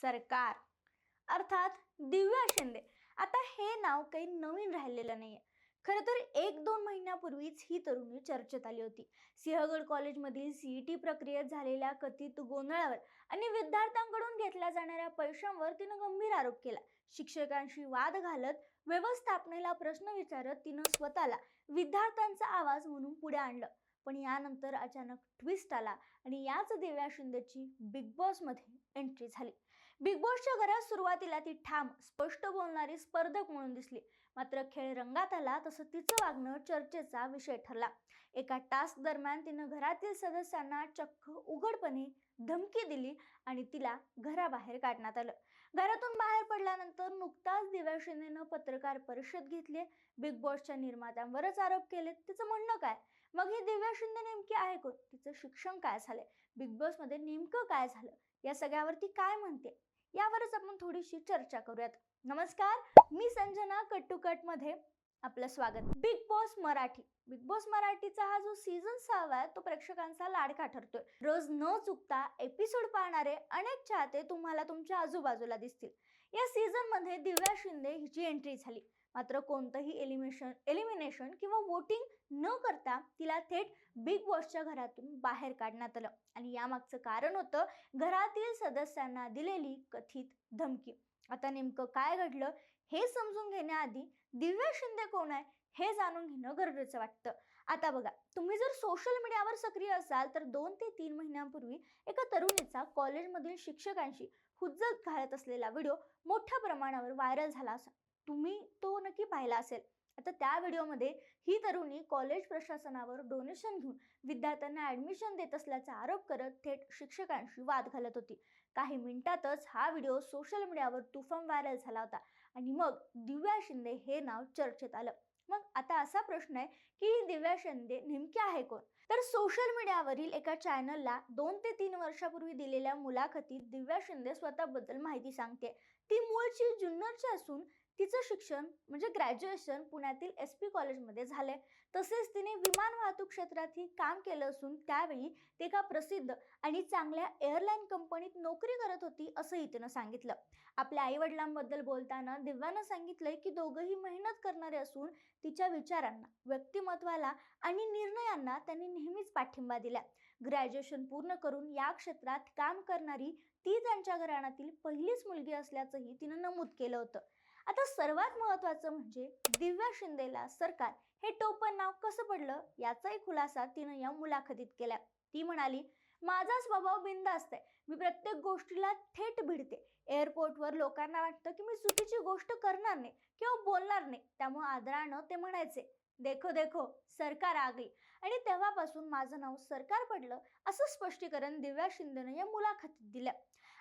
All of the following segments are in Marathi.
सरकार. अर्थात दिव्या शिंदे. आता हे नाव काही नवीन राहिलेलं नाहीये. खरं तर एक दोन महिन्यापूर्वीच ही तरुणी चर्चेत आली होती. सिंहगड कॉलेजमधील सीईटी प्रक्रियेत झालेल्या कथित गोंधळावर आणि विद्यार्थ्यांकडून घेतल्या जाणाऱ्या पैशांवर तिनं गंभीर आरोप केला. शिक्षकांशी वाद घालत व्यवस्थापनेला प्रश्न विचारत तिनं स्वतःला विद्यार्थ्यांचा आवाज म्हणून पुढे आणलं. पण यानंतर अचानक ट्विस्ट आला आणि याच दिव्या शिंदेची बिग बॉसमध्ये एंट्री झाली. बिग बॉसच्या घरात सुरुवातीला ती ठाम स्पष्ट बोलणारी स्पर्धक म्हणून दिसली. मात्र खेळ रंगात आला तसं तिचं वागणं चर्चेचा विषय ठरला. एका टास्क दरम्यान तिनं घरातील सदस्यांना चक्क उघडपणे धमकी दिली आणि तिला घराबाहेर काढण्यात आलं. घरातून बाहेर पडल्यानंतर नुकताच दिव्या शिंदेनं पत्रकार परिषद घेतली. बिग बॉसच्या निर्मात्यांवरच आरोप केले. तिचं म्हणणं काय? मग ही दिव्या शिंदे नेमकी आहे कोण? तिचं शिक्षण काय झालंय? बिग बॉसमध्ये नेमकं काय झालं? या सगळ्यावरती काय म्हणते? यावरच आपण थोडीशी चर्चा करूयात. नमस्कार मी संजना कट टू कटमध्ये आपलं स्वागत. Big boss Marathi. Big boss मराठीचा हा जो सीझन सहावा आहे तो प्रेक्षकांचा लाडका ठरतोय. रोज न चुकता एपिसोड पाहणारे अनेक चाहते तुम्हाला तुमच्या आजूबाजूला दिसतील. या सीझनमध्ये दिव्या शिंदे हिची एंट्री झाली. मात्र कोणतंही एलिमिनेशन एलिमिनेशन किंवा वोटिंग न करता तिला थेट बिग बॉसच्या घरातून बाहेर काढण्यात आलं. आणि यामागचं कारण होतं घरातील सदस्यांना दिलेली कथित धमकी. आता नेमकं काय घडलं हे समजून घेण्याआधी दिव्या शिंदे कोण आहे हे जाणून घेणं गरजेचं वाटतं. आता बघा तुम्ही जर सोशल मीडियावर सक्रिय असाल तर दोन ते तीन महिन्यांपूर्वी एका तरुणीचा कॉलेजमधील शिक्षकांशी हुज्जत घालत असलेला व्हिडिओ मोठ्या प्रमाणावर व्हायरल झाला असा. तुम्ही तो नक्की पाहिला असेल. आता त्या व्हिडिओमध्ये ही तरुणी कॉलेज प्रशासनावर डोनेशन घेऊन विद्यार्थ्यांना ऍडमिशन देत असल्याचा आरोप करत थेट शिक्षकांशी वाद घालत होती. काही मिनिटातच हा व्हिडिओ सोशल मीडियावर तुफान व्हायरल झाला होता. आणि मग दिव्या शिंदे हे नाव चर्चेत आलं. मग आता असा प्रश्न आहे की ही दिव्या शिंदे नेमकी आहे कोण? तर सोशल मीडियावरील एका चॅनलला दोन ते तीन वर्षापूर्वी दिलेल्या मुलाखतीत दिव्या शिंदे स्वतःबद्दल माहिती सांगते ती मूळची जुन्नरची असून तिचं शिक्षण म्हणजे ग्रॅज्युएशन पुण्यातील एस पी कॉलेजमध्ये झाले तसेच तिने विमान वाहतूक क्षेत्रातही काम केलं असून त्यावेळी ते एका प्रसिद्ध आणि चांगल्या एअरलाईन कंपनीत नोकरी करत होती असंही तिनं सांगितलं. आपल्या आईवडिलांबद्दल बोलताना दिव्यानं सांगितलंय की दोघंही मेहनत करणारे असून तिच्या विचारांना व्यक्तिमत्वाला आणि निर्णयांना त्यांनी नेहमीच पाठिंबा दिला. ग्रॅज्युएशन पूर्ण करून या क्षेत्रात काम करणारी ती त्यांच्या घराण्यातील पहिलीच मुलगी असल्याचंही तिनं नमूद केलं होतं. आता सर्वात महत्वाचं म्हणजे दिव्या शिंदेला सरकार हे टोपण नाव कसं पडलं याचाही खुलासा तिनं या मुलाखतीत केला. ती म्हणाली माझा स्वभाव बिंदास्त आहे. मी प्रत्येक गोष्टीला थेट भिडते. एअरपोर्टवर लोकांना वाटतं की मी चुकीची गोष्ट करणार नाही किंवा बोलणार नाही. त्यामुळे आदरानं ते म्हणायचे देखो देखो सरकार आ गई. आणि तेव्हापासून माझं नाव सरकार पडलं असं स्पष्टीकरण दिव्या शिंदेनं या मुलाखतीत दिलं.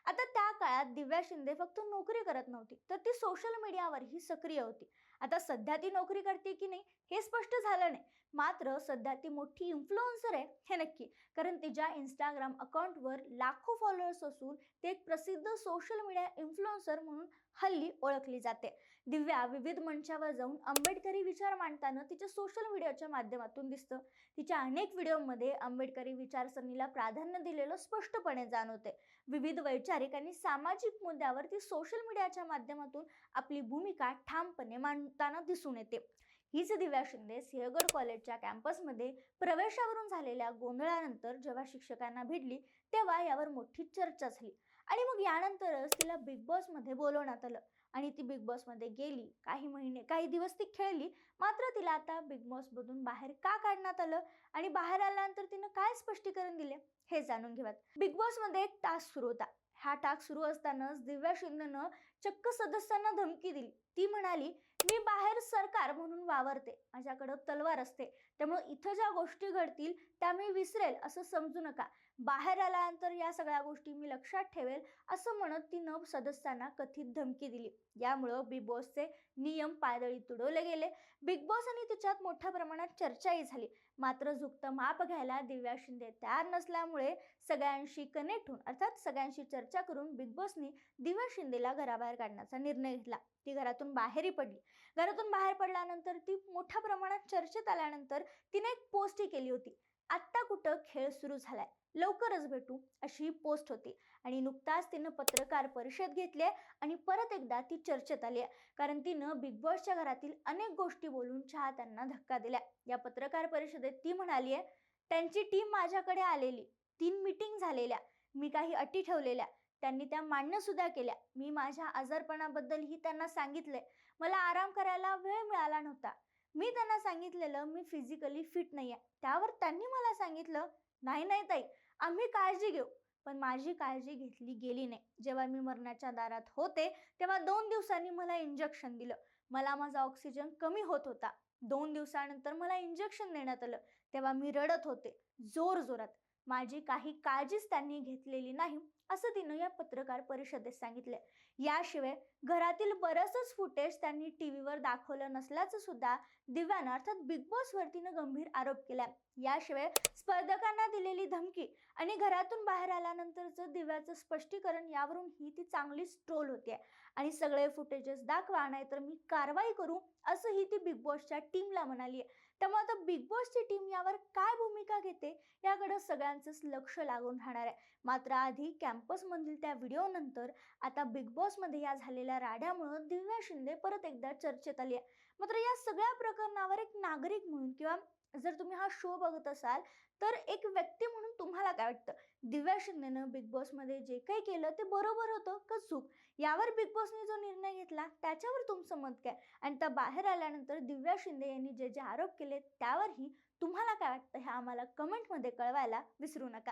आता त्या काळात दिव्या शिंदे फक्त नोकरी करत नव्हती तर ती सोशल मीडियावरही सक्रिय होती. आता सध्या ती नोकरी करते की नाही हे स्पष्ट झालं नाही. मात्र सध्या ती मोठी इन्फ्लुएन्सर आहे हे नक्की. कारण तिच्या इंस्टाग्राम अकाउंटवर लाखो फॉलोअर्स असून ते एक प्रसिद्ध सोशल मीडिया इन्फ्लुएन्सर म्हणून हल्ली ओळखली जाते. दिव्या विविध मंचावर जाऊन आंबेडकरी विचार मांडताना तिच्या सोशल मीडियाच्या माध्यमातून दिसतं. तिच्या अनेक व्हिडिओमध्ये आंबेडकरी विचारसरणीला प्राधान्य दिलेलं स्पष्टपणे जाणवते. विविध वैचारिक आणि सामाजिक मुद्द्यावर ती सोशल मीडियाच्या माध्यमातून आपली भूमिका ठामपणे मांडताना दिसून येते. हीच दिव्या शिंदे सिंहगड कॉलेजच्या कॅम्पसमध्ये प्रवेशावरून झालेल्या गोंधळानंतर जेव्हा शिक्षकांना भिडली तेव्हा यावर मोठी चर्चा झाली. आणि मग यानंतरच तिला बिग बॉसमध्ये बोलवण्यात आलं. आणि ती बिग बॉसमध्ये गेली काही महिने काही दिवस ती खेळली मात्र तिला आता बिग बॉसमधून बाहेर का काढण्यात आलं आणि बाहेर आल्यानंतर तिनं काय स्पष्टीकरण दिले हे जाणून घेऊयात. बिग बॉसमध्ये एक टास्क सुरू होता. हा टास्क सुरू असतानाच दिव्या शिंदेनं चक्क सदस्यांना धमकी दिली. ती म्हणाली मी बाहेर सरकार म्हणून वावरते. माझ्याकडं तलवार असते. त्यामुळे इथं ज्या गोष्टी घडतील त्या मी विसरेल असं समजू नका. बाहेर आल्यानंतर या सगळ्या गोष्टी मी लक्षात ठेवेल असं म्हणत तिनं सदस्यांना कथित धमकी दिली. यामुळं बिग बॉसचे नियम पायदळी तुडवले गेले. बिग बॉस आणि तिच्यात मोठ्या प्रमाणात चर्चाही झाली. मात्र झुकतं माप घ्यायला दिव्या शिंदे तयार नसल्यामुळे सगळ्यांशी कनेक्ट होऊन अर्थात सगळ्यांशी चर्चा करून बिग बॉसनी दिव्या शिंदेला घराबाहेर काढण्याचा निर्णय घेतला. ती घरातून बाहेरही पडली. घरातून बाहेर पडल्यानंतर ती मोठ्या प्रमाणात चर्चेत आल्यानंतर तिने एक पोस्टही केली होती. आत्ता कुठं खेळ सुरू झालाय? लवकरच भेटू अशी ही पोस्ट होती आणि नुकताच तिनं पत्रकार परिषद घेतली आणि परत एकदा ती चर्चेत आली आहे. कारण तिनं बिग बॉसच्या घरातील अनेक गोष्टी बोलून चाहत्यांना धक्का दिला या पत्रकार परिषदेत ती म्हणाली आहे त्यांची टीम माझ्याकडे आलेली. तीन मीटिंग झालेल्या. मी काही अटी ठेवलेल्या. त्यांनी त्या मान्य सुद्धा केल्या. मी माझ्या आजारपणाबद्दलही त्यांना सांगितले मला आराम करायला वेळ मिळाला नव्हता. मी त्यांना सांगितलेलं मी फिजिकली फिट नाही आहे त्यावर त्यांनी मला सांगितलं नाही नाही ताई आम्ही काळजी घेऊ. पण माझी काळजी घेतली गेली नाही. जेव्हा मी मरणाच्या दारात होते तेव्हा दोन दिवसांनी मला इंजेक्शन दिलं. मला माझा ऑक्सिजन कमी होत होता. दोन दिवसानंतर मला इंजेक्शन देण्यात आलं. तेव्हा मी रडत होते जोर जोरात. माझी काही काळजीच त्यांनी घेतलेली नाही असं तिनं या पत्रकार परिषदेत सांगितले. याशिवाय घरातील बरंचच फुटेज त्यांनी टीव्हीवर दाखवलं नसल्याचं सुद्धा दिव्यानं अर्थात बिग बॉस वरतीनं गंभीर आरोप केला. याशिवाय स्पर्धकांना दिलेली धमकी आणि घरातून बाहेर आल्यानंतरचं दिव्याचं स्पष्टीकरण यावरून ही ती चांगलीच ट्रोल होते आणि सगळे फुटेजेस दाखवा नाही तर मी कारवाई करू असंही ती बिग बॉसच्या टीमला म्हणाली आहे त्यामुळे आता बिग बॉसची टीम यावर काय भूमिका घेते याकडं सगळ्यांचंच लक्ष लागून राहणार आहे. मात्र आधी कॅम्पसमधील त्या व्हिडिओनंतर आता बिग बॉसमध्ये या झालेल्या राड्यामुळं दिव्या शिंदे परत एकदा चर्चेत आली आहे मात्र या सगळ्या राजकारणावर एक नागरिक म्हणून किंवा जर तुम्ही हा शो बघत असाल तर एक व्यक्ती म्हणून तुम्हाला काय वाटतं? दिव्या शिंदेनं बिग बॉसमध्ये जे काही केलं ते बरोबर होतं का चूक? यावर बिग बॉसने जो निर्णय घेतला त्याच्यावर तुमचं मत काय? आणि त्या बाहेर आल्यानंतर दिव्या शिंदे यांनी जे जे आरोप केले त्यावरही तुम्हाला काय वाटतं? हे आम्हाला कमेंटमध्ये कळवायला विसरू नका.